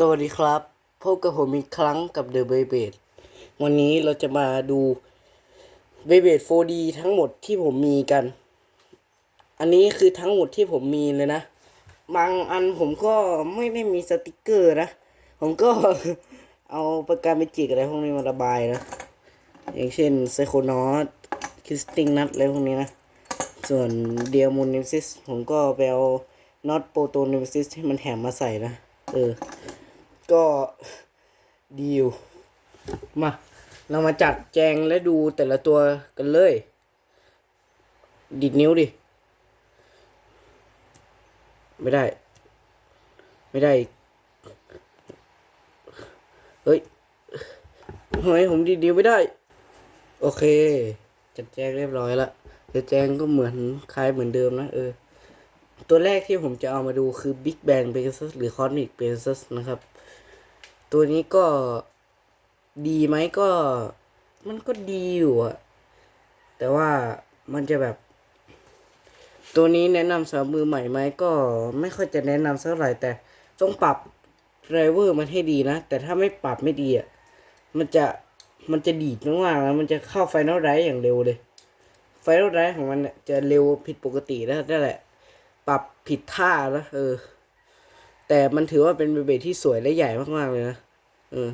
สวัสดีครับ พบกับผมอีกครั้งกับ The b e y b a d วันนี้เราจะมาดู b e y b a d 4D ทั้งหมดที่ผมมีกัน อันนี้คือทั้งหมดที่ผมมีเลยนะ บางอันผมก็ไม่ได้มีสติกเกอร์นะ ผมก็เอาปากกาเมจิกอะไรพวกนี้มาระบายนะ อย่างเช่นไซโคนอตคิสติงนัทอะไรพวกนี้นะ ส่วนเดียมูนิซิสผมก็ไปเอาน็อตโปรโตนิซิสที่มันแถมมาใส่นะ เออ ก็ดีอยู่มา เรามาจัดแจงและดูแต่ละตัวกันเลย ดิดนิ้วดิ ไม่ได้ ไม่ได้ เฮ้ยทำไมผมดิดนิ้วไม่ได้ โอเค จัดแจงเรียบร้อยละจัดแจงก็เหมือนคล้ายเหมือนเดิมนะเออ ตัวแรกที่ผมจะเอามาดูคือ Big Bang Pegasus หรือ Cosmic Pegasus นะครับ ตัวนี้ก็ดีไหมก็มันก็ดีอยู่อะแต่ว่ามันจะแบบ ตัวนี้แนะนำสำหรับมือใหม่ไหมก็ไม่ค่อยจะแนะนำสักเท่าไหร่แต่ต้องปรับไรเวอร์มันให้ดีนะ แต่ถ้าไม่ปรับไม่ดีอะมันจะมันจะดีดมากๆแล้วมันจะเข้าไฟนอลไรอย่างเร็วเลย ไฟนอลไรของมันจะเร็วผิดปกติแล้วนั่นแหละ ปรับผิดท่าแล้วเออ แต่มันถือว่าเป็นเบเบที่สวยและใหญ่มากๆเลยนะเออ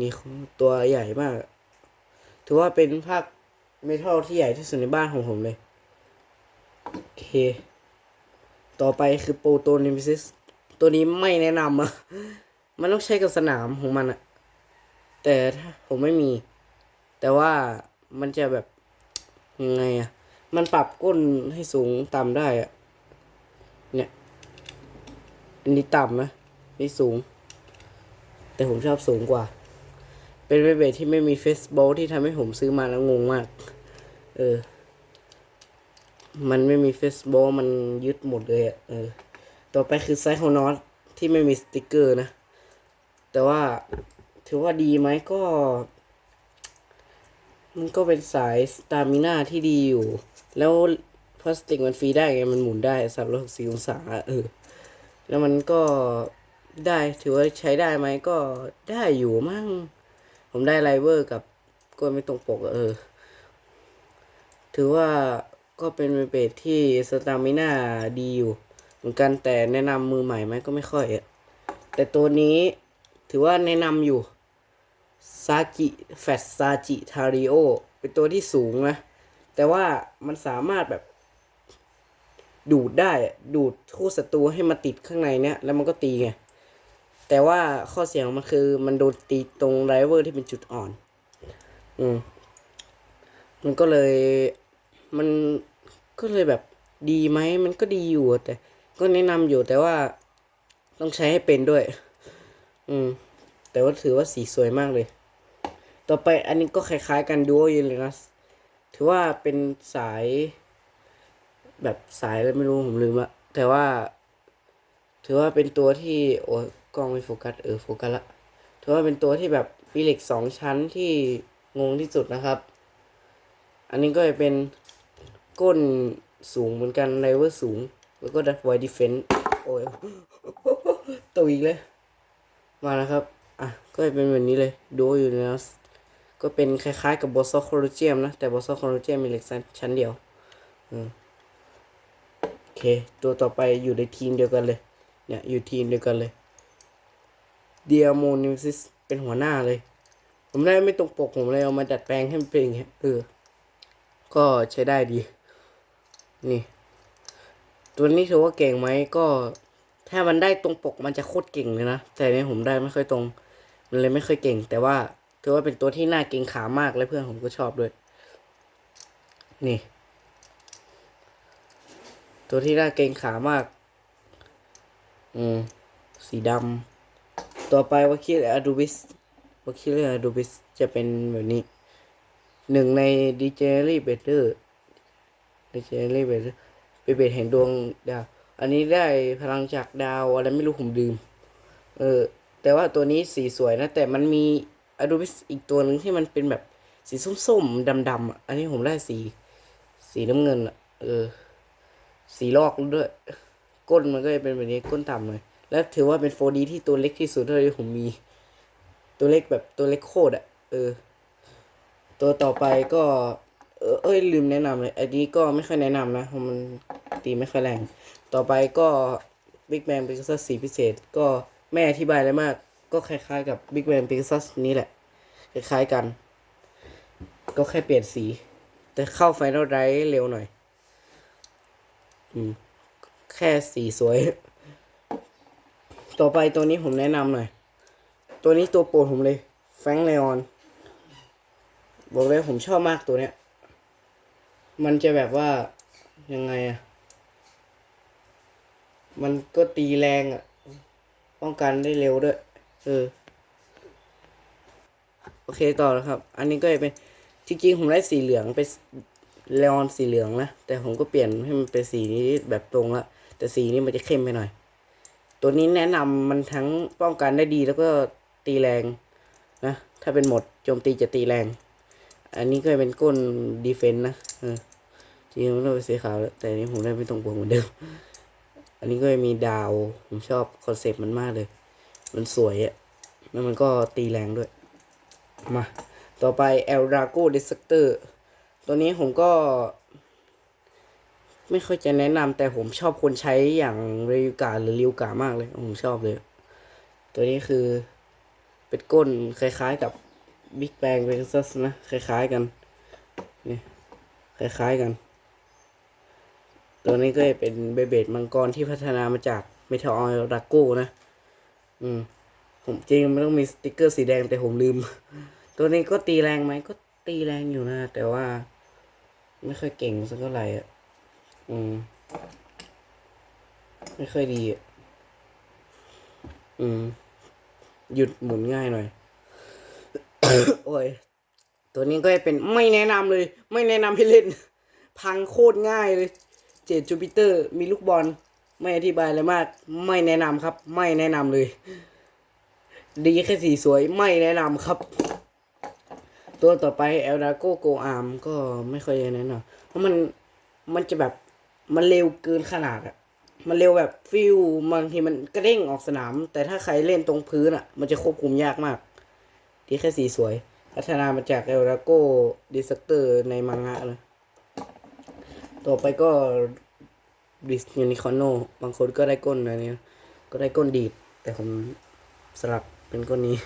นี่ตัวใหญ่มาก ถือว่าเป็นภาคเมทัลที่ใหญ่ที่สุดในบ้านของผมเลย โอเค ต่อไปคือโปรโตนิมิซิส ตัวนี้ไม่แนะนำอะมันต้องใช้กับสนามของมันอะแต่ถ้าผมไม่มี แต่ว่ามันจะแบบยังไงอะมันปรับก้นให้สูงต่ำได้อะเนี่ย อันนี้ต่ำนะนี่สูง แต่ผมชอบสูงกว่า เป็นเบเบที่ไม่มีเฟสบอลที่ทำให้ผมซื้อมาแล้วงงมาก เออ มันไม่มีเฟสบอลมันยึดหมดเลยอะเออ ต่อไปคือไซโคนอสที่ไม่มีสติกเกอร์นะ แต่ว่าถือว่าดีไหมก็ มันก็เป็นสายสตามิน่าที่ดีอยู่ แล้วพลาสติกมันฟรีได้ไง มันหมุนได้สามร้อยหกสิบองศาเออ แล้วมันก็ได้ถือว่าใช้ได้ไหมก็ได้อยู่มั่ง ผมได้ไลเวอร์กับก็ไม่ตรงปกเออ ถือว่าก็เป็นเบสที่สตามิน่าดีอยู่ เหมือนกันแต่แนะนำมือใหม่ไหมก็ไม่ค่อยอะแต่ตัวนี้ถือว่าแนะนำอยู่ซาจิแฟตซาจิทาริโอเป็นตัวที่สูงนะ แต่ว่ามันสามารถแบบ ดูดได้ดูดคู่ศัตรูให้มาติดข้างในเนี้ยแล้วมันก็ตีไงแต่ว่าข้อเสียของมันคือมันโดนตีตรงไรเวอร์ที่เป็นจุดอ่อน อืม มันก็เลยมันก็เลยแบบดีไหมมันก็ดีอยู่แต่ ก็แนะนำอยู่แต่ว่าต้องใช้ให้เป็นด้วย อืม แต่ว่าถือว่าสีสวยมากเลย ต่อไปอันนี้ก็คล้ายๆกันดูโอยูเรนัสถือว่าเป็นสาย แบบสายอะไรไม่รู้ผมลืมละแต่ว่า ถือว่าเป็นตัวที่โอ้ยกล้องไม่โฟกัสเออโฟกัสละถือว่าเป็นตัวที่แบบมีเหล็กสองชั้นที่งงที่สุดนะครับ อันนี้ก็จะเป็นก้นสูงเหมือนกันไลเวอร์สูง แล้วก็ดับไวดิเฟนโอ้ยตัวอีกเลย มาแล้วครับ อะ ก็จะเป็นแบบนี้เลยดูอยู่นะก็เป็นคล้ายๆกับบอสซอคโคลเจียมนะ แต่บอสซอคโคลเจียมมีเหล็กชั้นเดียว อืมโอ เค ตัวต่อไปอยู่ในทีมเดียวกันเลย เนี่ย อยู่ทีมเดียวกันเลยเดียโมนิซิสเป็นหัวหน้าเลย ผมได้ไม่ตรงปกผมเลยเอามาดัดแปลงให้มันเป็นอย่างเงี้ยเออ ก็ใช้ได้ดี นี่ ตัวนี้ถือว่าเก่งไหมก็ ถ้ามันได้ตรงปกมันจะโคตรเก่งเลยนะ แต่เนี่ยผมได้ไม่ค่อยตรง มันเลยไม่ค่อยเก่ง แต่ว่าถือว่าเป็นตัวที่น่าเก่งขามากและเพื่อนผมก็ชอบด้วย นี่ ตัวที่น่าเกรงขามาก อืม สีดำ ต่อไปวาคิลอาดูบิสวาคิเลอาดูบิสจะเป็นแบบนี้ หนึ่งในดีเจอรี่เบเตอร์ดีเจอรี่เบเตอร์เป็นเบสแห่งดวงดาว อันนี้ได้พลังจากดาวอะไรไม่รู้ผมลืมเออ แต่ว่าตัวนี้สีสวยนะ แต่มันมีอดูบิสอีกตัวหนึ่งที่มันเป็นแบบสีส้มๆดำๆอะ อันนี้ผมได้สี สีน้ำเงินอะ เออ สีลอกด้วย ก้นมันก็จะเป็นแบบนี้ก้นต่ำเลย และถือว่าเป็น 4D ที่ตัวเล็กที่สุดเท่าที่ผมมี ตัวเล็กแบบตัวเล็กโคตรอะเออ ตัวต่อไปก็ เออเอ้ยลืมแนะนำเลยอันนี้ก็ไม่ค่อยแนะนำนะเพราะมันตีไม่ค่อยแรง ต่อไปก็ Big Bang Pegasus สีพิเศษ ก็ไม่อธิบายอะไรมาก ก็คล้ายๆกับ Big Bang Pegasus นี้แหละ คล้ายๆกัน ก็แค่เปลี่ยนสี แต่เข้า Final Drive เร็วหน่อย อืม แค่สีสวย ต่อไปตัวนี้ผมแนะนำหน่อย ตัวนี้ตัวโปรดผมเลย แฟงเลออน บอกเลยผมชอบมากตัวเนี้ย มันจะแบบว่า ยังไงอะมันก็ตีแรงอะป้องกันได้เร็วด้วย เออ โอเคต่อแล้วครับ อันนี้ก็จะเป็น จริงๆ ผมได้สีเหลืองเป็น เลออนสีเหลืองนะแต่ผมก็เปลี่ยนให้มันเป็นสีนี้แบบตรงละแต่สีนี้มันจะเข้มไปหน่อย ตัวนี้แนะนำมันทั้งป้องกันได้ดีแล้วก็ตีแรงนะถ้าเป็นหมดโจมตีจะตีแรง อันนี้ก็เป็นก้นดีเฟนต์นะเออจริงๆมันต้องเป็นสีขาวแล้วแต่นี้ผมได้ไม่ตรงปกเหมือนเดิมอันนี้ก็จะมีดาวผมชอบคอนเซปต์มันมากเลย มันสวยอะแล้วมันก็ตีแรงด้วย มา ต่อไป El Drago Destructor ตัวนี้ผมก็ ไม่ค่อยจะแนะนำแต่ผมชอบคนใช้อย่างเรยูกาหรือริวกามากเลย ผมชอบเลย ตัวนี้คือเป็นก้นคล้ายๆกับ Big Bang Pegasus นะ คล้ายๆกัน นี่ คล้ายๆกัน ตัวนี้ก็จะเป็นเบเบดมังกรที่พัฒนามาจากเมทัลออยล์ดักโก้นะ อืม ผมจริงมันต้องมีสติกเกอร์สีแดงแต่ผมลืม ตัวนี้ก็ตีแรงไหมก็ตีแรงอยู่นะ แต่ว่า ไม่ค่อยเก่งสักเท่าไหร่อะ อืม ไม่ค่อยดีอะ อืม หยุดหมุนง่ายหน่อย โอ้ย ตัวนี้ก็จะเป็นไม่แนะนำเลย ไม่แนะนำให้เล่น พังโคตรง่ายเลย เจดจูปิเตอร์ มีลูกบอล ไม่อธิบายอะไรมาก ไม่แนะนำครับ ไม่แนะนำเลย ดีแค่สีสวย ไม่แนะนำครับ ตัวต่อไปเอลดาโกโกอาร์มก็ไม่ค่อยแนะนำเพราะมันมันจะแบบมันเร็วเกินขนาดอะมันเร็วแบบฟิวบางทีมันกระเด้งออกสนาม แต่ถ้าใครเล่นตรงพื้นอะมันจะควบคุมยากมาก ดีแค่สีสวย พัฒนามาจากเอลดาโกดิสเตอร์ในมังงะเลยต่อไปก็ดิสยูนิคอนโนบางคนก็ได้ก้นอะไรเนี้ยก็ได้ก้นดีด แต่ผมสลับเป็นก้นนี้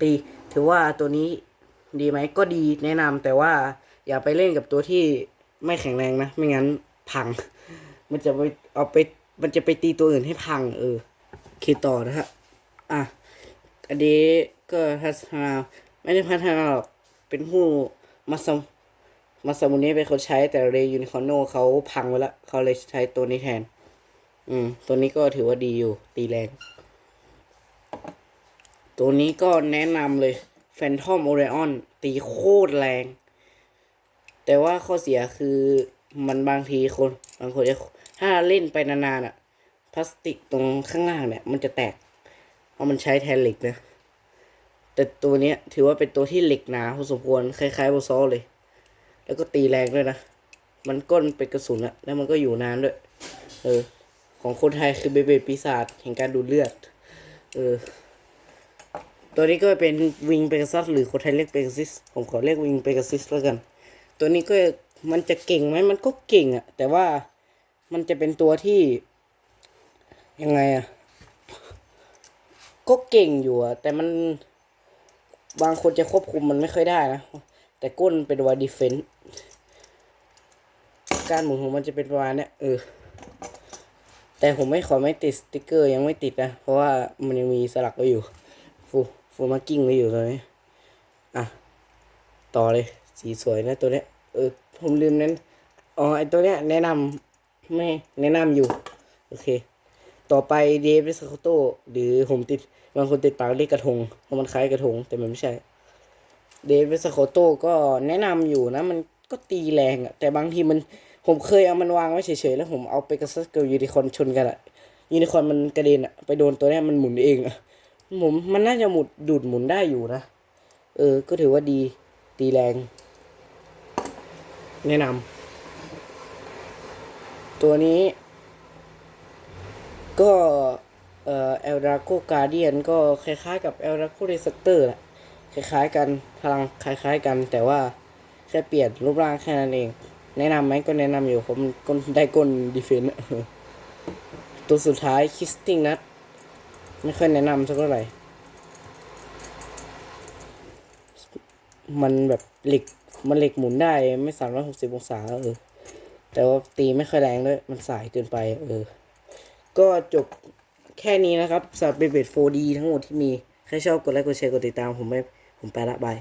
ตี ถือว่าตัวนี้ดีไหมก็ดีแนะนำแต่ว่าอย่าไปเล่นกับตัวที่ไม่แข็งแรงนะ ไม่งั้นพัง มันจะไปเอาไปมันจะไปตีตัวอื่นให้พัง เออคิดต่อนะฮะอะอันนี้ก็พัฒนาไม่ได้พัฒนาหรอกเป็นผู้มาสมมาสมุนี้เป็นคนใช้แต่เรยูนิคอนโนเขาพังไปล้วเขาเลยใช้ตัวนี้แทน อืม ตัวนี้ก็ถือว่าดีอยู่ ตีแรง ตัวนี้ก็แนะนำเลย Phantom Orion ตีโคตรแรง แต่ว่าข้อเสียคือมันบางทีคนบางคนจะถ้าเล่นไปนานๆอะพลาสติกตรงข้างล่างเนี่ย มันจะแตก เพราะมันใช้แทนเหล็กนะ แต่ตัวเนี้ยถือว่าเป็นตัวที่เหล็กหนาพอสมควรคล้ายๆโบซอเลย แล้วก็ตีแรงด้วยนะ มันก้นเป็นกระสุนอะแล้วมันก็อยู่นานด้วย เออ ของคนไทยคือเบเบปีศาจแห่งการดูดเลือด เออ ตัวนี้ก็เป็นวิงเปก a ซัสหรือคนไทยเรียกเปก a ซิสผมขอเรียกวิงเปก a ซิสแล้วกัน ตัวนี้ก็มันจะเก่งไหมมันก็เก่งอะแต่ว่ามันจะเป็นตัวที่ ยังไงอะก็เก่งอยู่อะแต่มันบางคนจะควบคุมมันไม่ค่อยได้นะ แต่ก้นเป็นวาดีเฟนต์การหมุนของมันจะเป็นประมาณเนี้ยเออ แต่ผมไม่ขอไม่ติดสติกเกอร์ยังไม่ติดนะ เพราะว่ามันยังมีสลักไว้อยู่ฟู ฟูมากิ้งไว้อยู่ตอนนี้ อะ ต่อเลย สีสวยนะตัวเนี้ย เออ ผมลืมนั้น อ๋อ ไอตัวเนี้ยแนะนำไม่แนะนำอยู่ โอเค ต่อไปเดวิสโคโตหรือผมติดบางคนติดปากเรียกกระทง เพราะมันคล้ายกระทง แต่มันไม่ใช่ เดวิสโคโตก็แนะนำอยู่นะ มันก็ตีแรงอะแต่บางทีมัน ผมเคยเอามันวางไว้เฉยๆ แล้วผมเอาไปกระซัสกับยูนิคอนชนกันอะยูนิคอนมันกระเด็นอะไปโดนตัวเนี้ยมันหมุนเองอะ ผมมันน่าจะหมุดดูดหมุนได้อยู่นะ เออ ก็ถือว่าดี ตีแรง แนะนำ ตัวนี้ ก็ เอ่อเอลดราโกการเดียนก็คล้ายๆกับเอลดราโกเรสเตอร์แหละ คล้ายๆกัน พลังคล้ายๆกัน แต่ว่าแค่เปลี่ยนรูปร่างแค่นั้นเอง แนะนำไหมก็แนะนำอยู่ ผมก้นได้ก้นดีเฟนต์ตัวสุดท้ายคิสติงนัท ไม่ค่อยแนะนำสักเท่าไหร่ มันแบบเหล็กมันเหล็กหมุนได้ไม่สามร้อยหกสิบองศาเออ แต่ว่าตีไม่ค่อยแรงด้วย มันสายเกินไป เออ ก็จบแค่นี้นะครับสำหรับเบเบด 4D ทั้งหมดที่มี ใครชอบกดไลค์กดแชร์กดติดตามผมไม่ผมไปละบาย